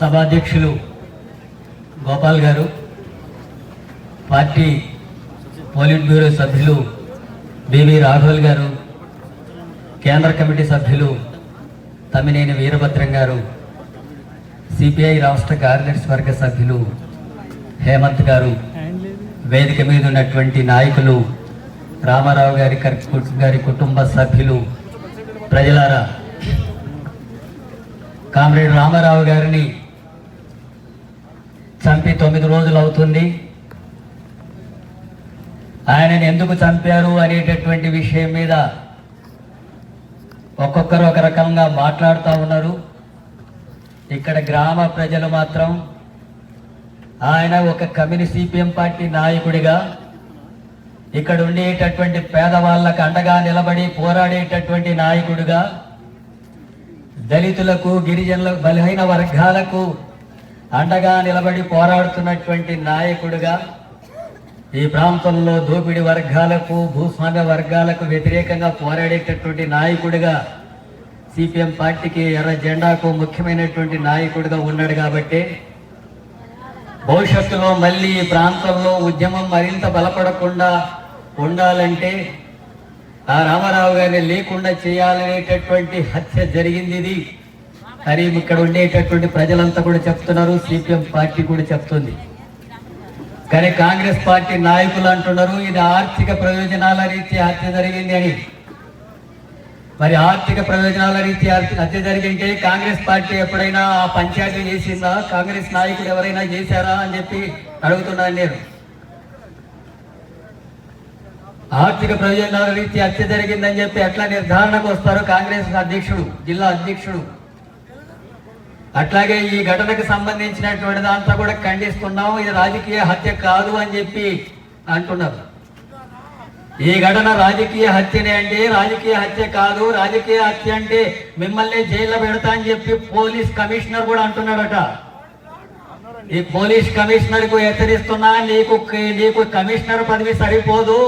సభాధ్యక్షులు గోపాల్ గారు party polit bureau సభ్యులు బివి రాఘవల్ గారు కేంద్ర కమిటీ సభ్యులు తమ్మినేని వీరభద్రం గారు సిపిఐ రాష్ట్ర కార్యదర్శి వర్గ సభ్యులు హేమంత్ గారు వేదిక మీద ఉన్నటువంటి నాయకులు రామారావు గారి గారి కుటుంబ సభ్యులు ప్రజలారా. కామ్రేడ్ రామారావు గారిని చంపి తొమ్మిది రోజులు అవుతుంది. ఆయనని ఎందుకు చంపారు అనేటటువంటి విషయం మీద ఒక్కొక్కరు ఒక రకంగా మాట్లాడుతూ ఉన్నారు. ఇక్కడ గ్రామ ప్రజలు మాత్రం ఆయన ఒక కమ్యూనిస్ట్ సిపిఎం పార్టీ నాయకుడిగా ఇక్కడ ఉండేటటువంటి పేదవాళ్ళకు అండగా నిలబడి పోరాడేటటువంటి నాయకుడిగా దళితులకు గిరిజనులకు బలహీన వర్గాలకు అండగా నిలబడి పోరాడుతున్నటువంటి నాయకుడిగా ఈ ప్రాంతంలో దోపిడి వర్గాలకు భూస్వామ్య వర్గాలకు వ్యతిరేకంగా పోరాడేటటువంటి నాయకుడిగా సిపిఎం పార్టీకి ఎర్ర జెండాకు ముఖ్యమైనటువంటి నాయకుడిగా ఉన్నాడు కాబట్టి భవిష్యత్తులో మళ్ళీ ఈ ప్రాంతంలో ఉద్యమం మరింత బలపడకుండా ఉండాలంటే ఆ రామారావు గారిని లేకుండా చేయాలనేటటువంటి హత్య జరిగింది ఇది. మరి ఇక్కడ ఉండేటటువంటి ప్రజలంతా కూడా చెప్తున్నారు సిపిఎం పార్టీ కూడా చెప్తుంది. కానీ కాంగ్రెస్ పార్టీ నాయకులు అంటున్నారు ఇది ఆర్థిక ప్రయోజనాల రీత్యా హత్య జరిగింది అని. మరి ఆర్థిక ప్రయోజనాల రీత్యా హత్య జరిగింటే కాంగ్రెస్ పార్టీ ఎప్పుడైనా ఆ పంచాయతీ చేసిందా? కాంగ్రెస్ నాయకుడు ఎవరైనా చేశారా అని చెప్పి అడుగుతున్నాను నేను. ఆర్థిక ప్రయోజనాల రీత్యా హత్య జరిగిందని చెప్పి ఎట్లా నిర్ధారణకు వస్తారు కాంగ్రెస్ అధ్యక్షుడు జిల్లా అధ్యక్షుడు? అట్లాగే ఈ ఘటనకు సంబంధించినటువంటి దాంట్లో కూడా ఖండిస్తున్నాం ఇది రాజకీయ హత్య కాదు అని చెప్పి అంటున్నారు. ఈ ఘటన రాజకీయ హత్యనే అండి రాజకీయ హత్య కాదు రాజకీయ హత్య అంటే మిమ్మల్ని జైల్లో పెడతా అని చెప్పి పోలీస్ కమిషనర్ కూడా అంటున్నాడట. ఈ పోలీస్ కమిషనర్కు హెచ్చరిస్తున్నా నీకు నీకు కమిషనర్ పదవి సరిపోదు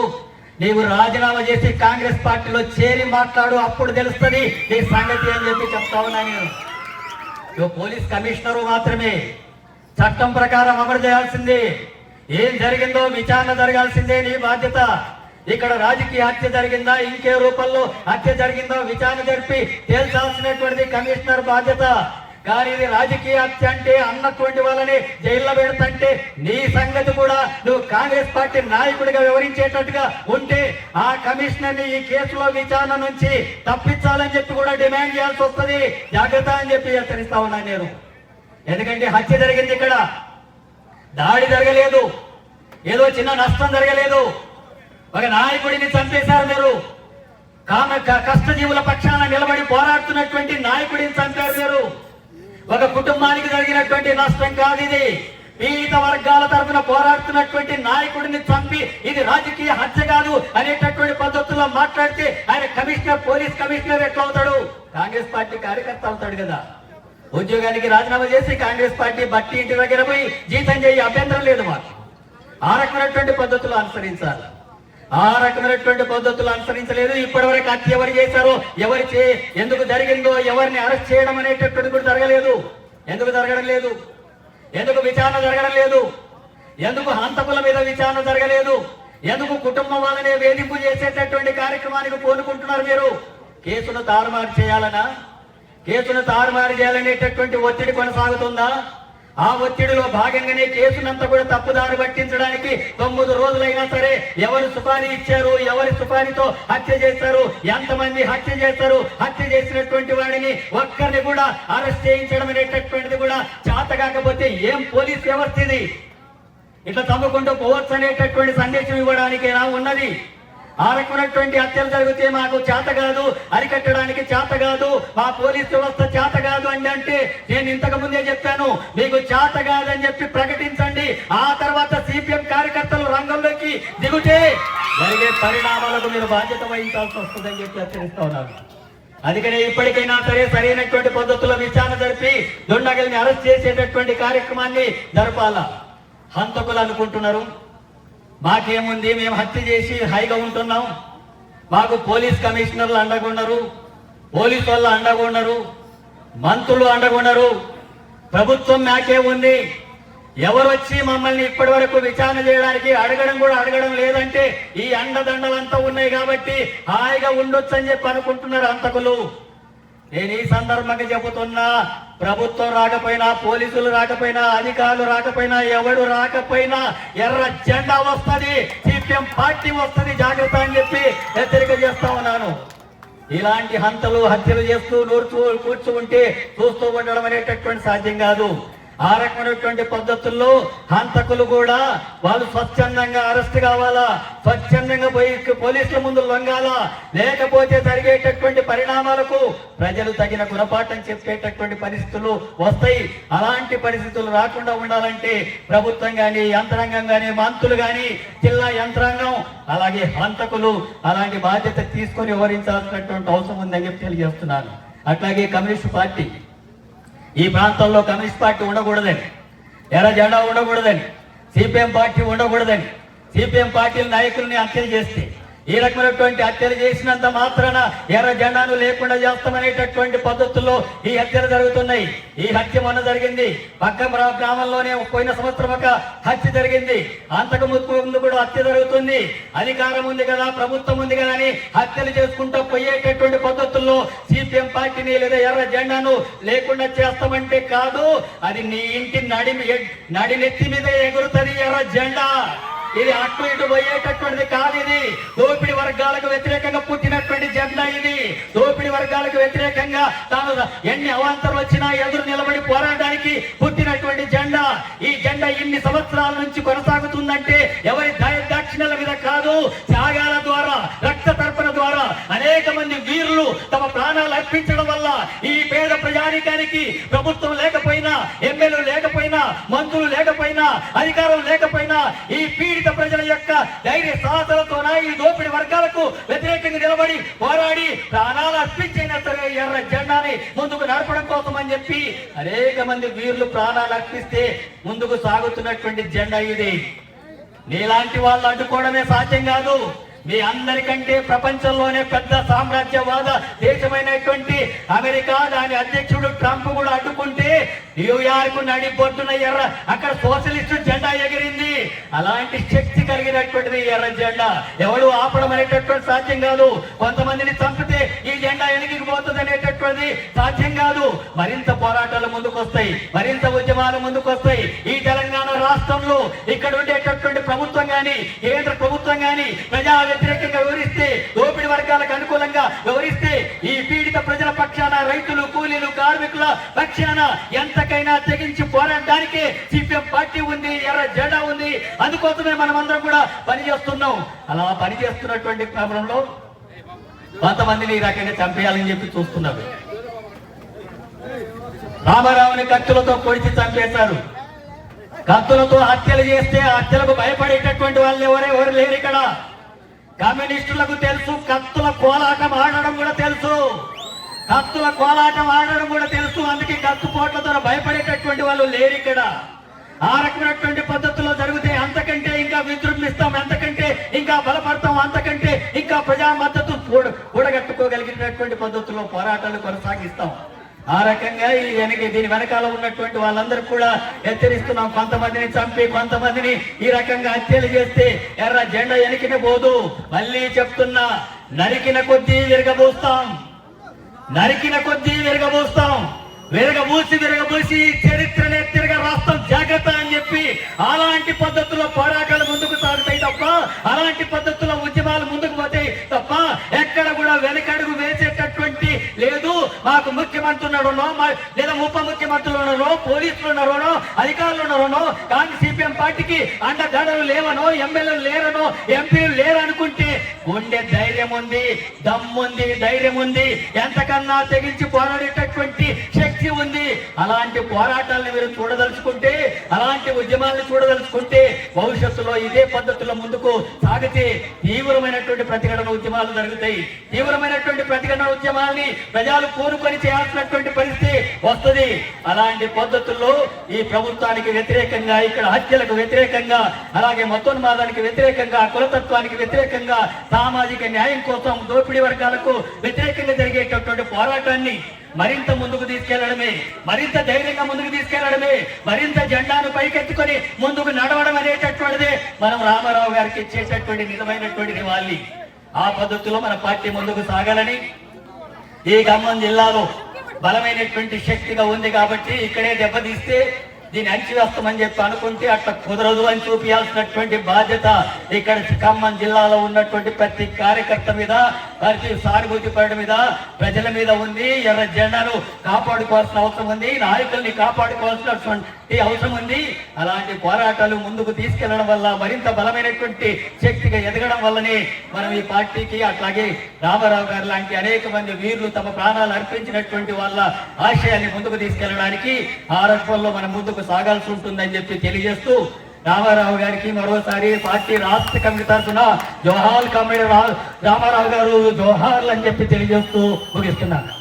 నీవు రాజీనామా చేసి కాంగ్రెస్ పార్టీలో చేరి మాట్లాడు అప్పుడు తెలుస్తుంది నీ సంగతి అని చెప్పి చెప్తా ఉన్నా నేను. ఇగో పోలీస్ కమిషనర్ మాత్రమే. చట్టం ప్రకారం అమలు చేయాల్సిందే. ఏం జరిగిందో విచారణ జరగాల్సిందే నీ బాధ్యత. ఇక్కడ రాజకీయ హత్య జరిగిందా? ఇంకే రూపంలో హత్య జరిగిందో? విచారణ జరిపి తేల్చాల్సినటువంటిది కమిషనర్ బాధ్యత. కానీ ఇది రాజకీయ హత్య అంటే అన్నటువంటి వాళ్ళని జైల్లో పెడతంటే నీ సంగతి కూడా నువ్వు కాంగ్రెస్ పార్టీ నాయకుడిగా వివరించేటట్టుగా ఉంటే ఆ కమిషనర్ని ఈ కేసులో విచారణ నుంచి తప్పించాలని చెప్పి కూడా డిమాండ్ చేయాల్సి వస్తుంది. జాగ్రత్త అని చెప్పి హెచ్చరిస్తా ఉన్నా నేను. ఎందుకంటే హత్య జరిగింది ఇక్కడ. దాడి జరగలేదు. ఏదో చిన్న నష్టం జరగలేదు. ఒక నాయకుడిని చంపేశారు మీరు. కామ క- కష్టజీవుల పక్షాన నిలబడి పోరాడుతున్నటువంటి నాయకుడిని చంపారు మీరు. ఒక కుటుంబానికి జరిగినటువంటి నష్టం కాదు ఇది. పీడిత వర్గాల తరఫున పోరాడుతున్నటువంటి నాయకుడిని చంపి ఇది రాజకీయ హత్య కాదు అనేటటువంటి పద్ధతుల్లో మాట్లాడితే ఆయన కమిషనర్ పోలీస్ కమిషనర్ ఎట్లా అవుతాడు? కాంగ్రెస్ పార్టీ కార్యకర్త అవుతాడు కదా. ఉద్యోగానికి రాజీనామా చేసి కాంగ్రెస్ పార్టీ బట్టి ఇంటి దగ్గర పోయి జీతం చేయి అభ్యంతరం లేదు మాకు. ఆ రకమైనటువంటి పద్ధతులు అనుసరించాలి. ఆ రకమైనటువంటి పద్ధతులు అనుసరించలేదు. ఇప్పటివరకు హత్య ఎవరు చేశారో ఎవరు చే ఎందుకు జరిగిందో ఎవరిని అరెస్ట్ చేయడం అనేటటువంటి కూడా జరగలేదు. ఎందుకు జరగడం లేదు? ఎందుకు విచారణ జరగడం లేదు? ఎందుకు హంతకుల మీద విచారణ జరగలేదు? ఎందుకు కుటుంబం వాళ్ళనే వేధింపు చేసేటటువంటి కార్యక్రమానికి కోరుకుంటున్నారు మీరు? కేసును తారుమారు చేయాలనా? కేసును తారుమారు చేయాలనేటటువంటి ఒత్తిడి కొనసాగుతుందా? ఆ ఒత్తిడిలో భాగంగానే కేసునంతా కూడా తప్పుదారి పట్టించడానికి తొమ్మిది రోజులైనా సరే ఎవరు సుపారీ ఇచ్చారు ఎవరి సుపారీతో హత్య చేశారు ఎంతమంది హత్య చేశారు హత్య చేసినటువంటి వాడిని ఒక్కరిని కూడా అరెస్ట్ చేయించడం అనేటటువంటిది కూడా చేత కాకపోతే ఏం పోలీస్ వ్యవస్థ ఇది? ఇట్లా తమ్ముకుంటూ పోవచ్చు అనేటటువంటి సందేశం ఇవ్వడానికి ఉన్నది? ఆ రకమైనటువంటి హత్యలు జరిగితే మాకు చేత కాదు అరికట్టడానికి చేత కాదు మా పోలీస్ వ్యవస్థ చేత కాదు అని అంటే నేను ఇంతకు ముందే చెప్పాను. మీకు చేత కాదని చెప్పి ప్రకటించండి. ఆ తర్వాత సిపిఎం కార్యకర్తలు రంగంలోకి దిగుతే జరిగే పరిణామాలకు మీరు బాధ్యత వహించాల్సి వస్తుందని చెప్పి హెచ్చరిస్తా ఉన్నాను. అందుకనే ఇప్పటికైనా సరే సరైనటువంటి పద్ధతుల్లో విచారణ జరిపి దుండగల్ని అరెస్ట్ చేసేటటువంటి కార్యక్రమాన్ని జరపాల? హంతకులు అనుకుంటున్నారు. మాకేముంది? మేము హత్య చేసి హైగా ఉంటున్నాం. మాకు పోలీస్ కమిషనర్లు అండగుండరు. పోలీస్ వాళ్ళు అండగుండరు. మంత్రులు అండగుండరు. ప్రభుత్వం మాకే ఉంది. ఎవరు వచ్చి మమ్మల్ని ఇప్పటి వరకు విచారణ చేయడానికి అడగడం కూడా అడగడం లేదంటే ఈ అండదండలంతా ఉన్నాయి కాబట్టి హాయిగా ఉండొచ్చు అని చెప్పి అనుకుంటున్నారు అంతకులు నేను ఈ సందర్భంగా చెబుతున్నా ప్రభుత్వం రాకపోయినా పోలీసులు రాకపోయినా అధికారులు రాకపోయినా ఎవడు రాకపోయినా ఎర్ర జెండా వస్తది సిపిఎం పార్టీ వస్తది జాగ్రత్త అని చెప్పి హెచ్చరిక చేస్తా ఉన్నాను. ఇలాంటి హంతలు హత్యలు చేస్తూ నూర్చు కూర్చుంటే చూస్తూ ఉండడం అనేటటువంటి సాధ్యం కాదు. ఆ రకమైనటువంటి పద్ధతుల్లో హంతకులు కూడా వాళ్ళు స్వచ్ఛందంగా అరెస్ట్ కావాలా స్వచ్ఛందంగా పోయి పోలీసుల ముందు లొంగాలా లేకపోతే జరిగేటటువంటి పరిణామాలకు ప్రజలు తగిన గుణపాఠం చెప్పేటటువంటి పరిస్థితులు వస్తాయి. అలాంటి పరిస్థితులు రాకుండా ఉండాలంటే ప్రభుత్వం కానీ యంత్రాంగం కానీ మంత్రులు కానీ జిల్లా యంత్రాంగం అలాగే హంతకులు అలాంటి బాధ్యత తీసుకొని వివరించాల్సినటువంటి అవసరం ఉందని చెప్పి తెలియజేస్తున్నాను. అట్లాగే కమ్యూనిస్ట్ పార్టీ ఈ ప్రాంతంలో కమ్యూనిస్ట్ పార్టీ ఉండకూడదని ఎర్ర జెండా ఉండకూడదని సిపిఎం పార్టీ ఉండకూడదని సిపిఎం పార్టీ నాయకుల్ని హత్యలు చేస్తే ఈ రకమైనటువంటి హత్యలు చేసినంత మాత్రాన ఎర్ర జెండాను లేకుండా చేస్తామనేటటువంటి పద్ధతుల్లో ఈ హత్యలు జరుగుతున్నాయి. ఈ హత్య మొన్న జరిగింది. పక్క గ్రామంలోనే పోయిన సంవత్సరం ఒక హత్య జరిగింది. అంతకు ముందు ముందు కూడా హత్య జరుగుతుంది. అధికారం ఉంది కదా ప్రభుత్వం ఉంది కదా అని హత్యలు చేసుకుంటూ పోయేటటువంటి పద్ధతుల్లో సిపిఎం పార్టీని లేదా ఎర్ర జెండాను లేకుండా చేస్తామంటే కాదు. అది నీ ఇంటి నడి నడినెత్తి మీద ఎగురుతుంది ఎర్ర జెండా. ఇది అటు ఇటు పోయేటటువంటిది కాదు ఇది దోపిడి వర్గాలకు వ్యతిరేకంగా పుట్టినటువంటి జెండా ఇది. దోపిడి వర్గాలకు వ్యతిరేకంగా తాను ఎన్ని అవాంతరం వచ్చినా ఎదురు నిలబడి పోరాడడానికి పుట్టినటువంటి జెండా. ఈ జెండా ఇన్ని సంవత్సరాల నుంచి కొనసాగుతుందంటే ఎవరి దాక్షిణ్యాల మీద కాదు త్యాగాల ద్వారా రక్త తర్పణ ద్వారా అనేక మంది వీరులు తమ ప్రాణాలు అర్పించడం వల్ల ఈ పేద ప్రజానికానికి ప్రభుత్వం లేకపోయినా ఎమ్మెల్యేలు లేకపోయినా మంత్రులు లేకపోయినా అధికారం లేకపోయినా ఈ ధైర్య సాహసాలతోన ఈ దోపిడి వర్గాలకు వ్యతిరేకంగా నిలబడి పోరాడి ప్రాణాలు అర్పించైనా సరే ఎర్ర జెండాని ముందుకు నడపడం కోసం అని చెప్పి అనేక మంది వీరులు ప్రాణాలు అర్పిస్తే ముందుకు సాగుతున్నటువంటి జెండా ఇది. నీలాంటి వాళ్ళు అడ్డుకోవడమే సాధ్యం కాదు. మీ అందరికంటే ప్రపంచంలోనే పెద్ద సామ్రాజ్యవాద దేశమైనటువంటి అమెరికా దాని అధ్యక్షుడు ట్రంప్ కూడా అడ్డుకుంటే న్యూయార్క్ నడిపోతున్న ఎర్ర అక్కడ సోషలిస్టు జెండా అలాంటి శక్తి కలిగినటువంటిది ఎర్ర జెండా. ఎవడు ఆపడం అనేటటువంటి సాధ్యం కాదు. కొంతమందిని చంపితే ఈ జెండా ఎనిగిపోతుంది అనేటటువంటిది సాధ్యం కాదు. మరింత పోరాటాలు ముందుకు వస్తాయి మరింత ఉద్యమాలు ముందుకు వస్తాయి ఈ తెలంగాణ రాష్ట్రంలో ఇక్కడ ఉండేటటువంటి ప్రభుత్వం కానీ కేంద్ర ప్రభుత్వం గాని ప్రజా వ్యతిరేకంగా వివరిస్తే దోపిడి వర్గాలకు అనుకూలంగా వివరిస్తే ఈ పీడిత ప్రజల పక్షాన రైతులు కూలీలు కార్మికుల పక్షాన ఎంతకైనా తెగించి పోరాడడానికి అందుకోసమే మనం అందరం కూడా పనిచేస్తున్నాం అలా పనిచేస్తున్నటువంటి క్రమంలో కొంతమందిని ఈ రకంగా చంపేయాలని చెప్పి చూస్తున్నారు. రామారావుని కత్తులతో పొడిచి చంపేశారు. కత్తులతో హత్యలు చేస్తే హత్యలకు భయపడేటటువంటి వాళ్ళు ఎవరే ఎవరు లేరు ఇక్కడ. కమ్యూనిస్టులకు తెలుసు కత్తుల కోలాటం ఆడడం కూడా తెలుసు. కత్తుల కోలాటం ఆడడం కూడా తెలుసు. అందుకే కత్తు పోట్లతో భయపడేటటువంటి వాళ్ళు లేరు ఇక్కడ. ఆ రకమైనటువంటి పద్ధతుల్లో జరుగుతుంది అంతకంటే ఇంకా విజృంభిస్తాం అంతకంటే ఇంకా బలపడతాం అంతకంటే ఇంకా ప్రజా మద్దతు కూడగట్టుకోగలిగినటువంటి పద్ధతుల్లో పోరాటాలు కొనసాగిస్తాం. ఆ రకంగా ఈ వెనక దీని వెనకాల ఉన్నటువంటి వాళ్ళందరూ కూడా హెచ్చరిస్తున్నాం. కొంతమందిని చంపి కొంతమందిని ఈ రకంగా హత్యలు చేస్తే ఎర్ర జెండా వెనకిన పోదు. మళ్ళీ చెప్తున్నా నరికిన కొద్దీ విరగబోస్తాం. నరికిన కొద్దీ విరగబోస్తాం. విరగబూసి విరగబూసి చరిత్రనే తిరగ రాష్ట్రం జాగ్రత్త అని చెప్పి అలాంటి పద్ధతుల్లో పోరాటాలు ముందుకు సాగుతాయి తప్ప అలాంటి పద్ధతుల్లో ఉద్యమాలు ముందుకు పోతాయి తప్ప ఎక్కడ కూడా వెనకడుగు వేసేటటువంటి లేదు. మాకు ముఖ్యమంత్రి ఉన్నాడో మా- లేదా ఉప ముఖ్యమంత్రులు ఉన్నారో పోలీసులు ఉన్నారో అధికారులు ఉన్నారో కానీ సిపిఎం పార్టీకి అండదండలు లేవనో ఎమ్మెల్యేలు లేరనో ఎంపీలు లేరు అనుకుంటే గుండె ధైర్యం ఉంది దమ్ముంది ధైర్యం ఉంది. ఎంతకన్నా తెగించి పోరాడేటటువంటి శక్తి ఉంది. అలాంటి పోరాటాలను మీరు చూడదలుచుకుంటే అలాంటి ఉద్యమాలను చూడదలుచుకుంటే భవిష్యత్తులో ఇదే పద్ధతిలో ముందుకు సాగితే తీవ్రమైనటువంటి ప్రతిఘటన ఉద్యమాలు జరుగుతాయి. తీవ్రమైనటువంటి ప్రతిఘటన ఉద్యమాల్ని ప్రజలు కోరుకొని చేయాల్సినటువంటి పరిస్థితి వస్తుంది. అలాంటి పద్ధతుల్లో ఈ ప్రభుత్వానికి వ్యతిరేకంగా ఇక్కడ హత్యలకు వ్యతిరేకంగా అలాగే మతోన్మాదానికి వ్యతిరేకంగా కులతత్వానికి వ్యతిరేకంగా సామాజిక న్యాయం కోసం దోపిడీ వర్గాలకు వ్యతిరేకంగా జరిగేటటువంటి పోరాటాన్ని మరింత ముందుకు తీసుకెళ్ళడమే మరింత ధైర్యంగా ముందుకు తీసుకెళ్ళడమే మరింత జెండాను పైకెత్తుకొని ముందుకు నడవడం అనేటటువంటిదే మనం రామారావు గారికి ఇచ్చేటటువంటి నిజమైనటువంటి నివాళి. ఆ పద్ధతిలో మన పార్టీ ముందుకు సాగాలని ఈ ఖమ్మం జిల్లాలో బలమైనటువంటి శక్తిగా ఉంది కాబట్టి ఇక్కడే దెబ్బతీస్తే దీన్ని అణచివేస్తామని చెప్పి అనుకుంటే అట్లా కుదరదు అని చూపించాల్సినటువంటి బాధ్యత ఇక్కడ ఖమ్మం జిల్లాలో ఉన్నటువంటి ప్రతి కార్యకర్త మీద ప్రతి సానుభూతి మీద ప్రజల మీద ఉంది ఎర్ర జెండాను కాపాడుకోవాల్సిన అవసరం ఉంది నాయకుల్ని కాపాడుకోవాల్సినటువంటి అవసరం ఉంది. అలాంటి పోరాటాలు ముందుకు తీసుకెళ్ళడం వల్ల మరింత బలమైనటువంటి శక్తిగా ఎదగడం వల్లనే మనం ఈ పార్టీకి అట్లాగే రామారావు గారు లాంటి అనేక మంది వీరులు తమ ప్రాణాలు అర్పించినటువంటి వాళ్ళ ఆశయాన్ని ముందుకు తీసుకెళ్ళడానికి ఆ రకంలో మనం ముందుకు సాగాల్సి ఉంటుందని చెప్పి తెలియజేస్తూ రామారావు గారికి మరోసారి పార్టీ రాష్ట్ర కమిటీ తరఫున జోహార్ కమిటీ రామారావు గారు జోహార్లు అని చెప్పి తెలియజేస్తూ ముగిస్తున్నారు